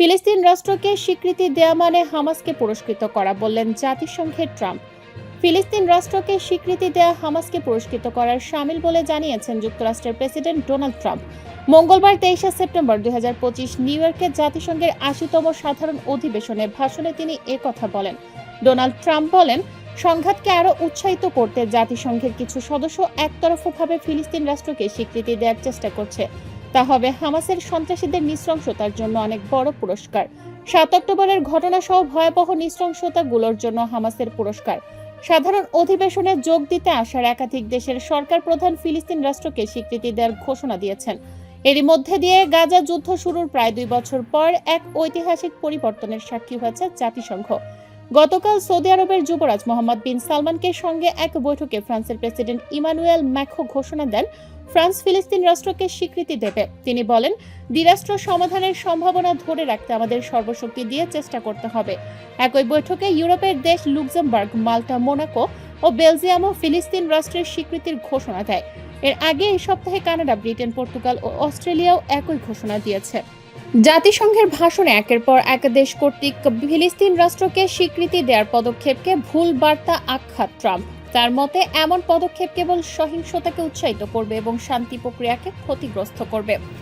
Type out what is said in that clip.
ফিলিস্তিন রাষ্ট্রকে স্বীকৃতি দেয়া মানে হামাসকে পুরস্কৃত করা বললেন জাতিসংঘের ট্রাম্প। ফিলিস্তিন রাষ্ট্রকে স্বীকৃতি দেয়া হামাসকে পুরস্কৃত করার সামিল বলে জানিয়েছেন যুক্তরাষ্ট্রের প্রেসিডেন্ট ডোনাল্ড ট্রাম্প। মঙ্গলবার তেইশে সেপ্টেম্বর দুই নিউ ইয়র্কে জাতিসংঘের আশিতম সাধারণ অধিবেশনে ভাষণে তিনি একথা বলেন। ডোনাল্ড ট্রাম্প বলেন, সংঘাতকে আরও উৎসাহিত করতে জাতিসংঘের কিছু সদস্য একতরফভাবে ফিলিস্তিন রাষ্ট্রকে স্বীকৃতি দেওয়ার চেষ্টা করছে। তা হবে হামাসের সন্ত্রাসীদের নৃশংসতার জন্য অনেক বড় পুরস্কার। সাত অক্টোবরের ঘটনা সহ ভয়াবহ নৃশংসতাগুলোর জন্য হামাসের পুরস্কার। সাধারণ অধিবেশনে যোগ দিতে আসার একাধিক দেশের সরকার প্রধান ফিলিস্তিন রাষ্ট্রকে স্বীকৃতি দেওয়ার ঘোষণা দিয়েছেন। এরই মধ্যে দিয়ে গাজা যুদ্ধ শুরুর প্রায় দুই বছর পর এক ঐতিহাসিক পরিবর্তনের সাক্ষী হয়েছে জাতিসংঘ। গতকাল সৌদি আরবের যুবরাজ মোহাম্মদ বিন সালমানকে সঙ্গে এক বৈঠকে ফ্রান্সের প্রেসিডেন্ট ইমানুয়েল ম্যাখো ঘোষণা দেন ফ্রান্স ফিলিস্তিন রাষ্ট্রকে স্বীকৃতি দেবে। তিনি বলেন, দ্বিরাষ্ট্র সমাধানের সম্ভাবনা ধরে রাখতে আমাদের সর্বশক্তি দিয়ে চেষ্টা করতে হবে। একই বৈঠকে ইউরোপের দেশ লুক্সেমবার্গ, মাল্টা, মোনাকো ও বেলজিয়ামও ফিলিস্তিন রাষ্ট্রের স্বীকৃতির ঘোষণা দেয়। এর আগে এই সপ্তাহে কানাডা, ব্রিটেন, পর্তুগাল ও অস্ট্রেলিয়াও একই ঘোষণা দিয়েছে। জাতিসংঘের ভাষণে একের পর এক দেশ কর্তৃক ফিলিস্তিন রাষ্ট্রকে স্বীকৃতি দেওয়ার পদক্ষেপকে ভুল বার্তা আখ্যা ট্রাম্প। তার মতে, এমন পদক্ষেপ কেবল সহিংসতাকে উৎসাহিত করবে এবং শান্তি প্রক্রিয়াকে ক্ষতিগ্রস্ত করবে।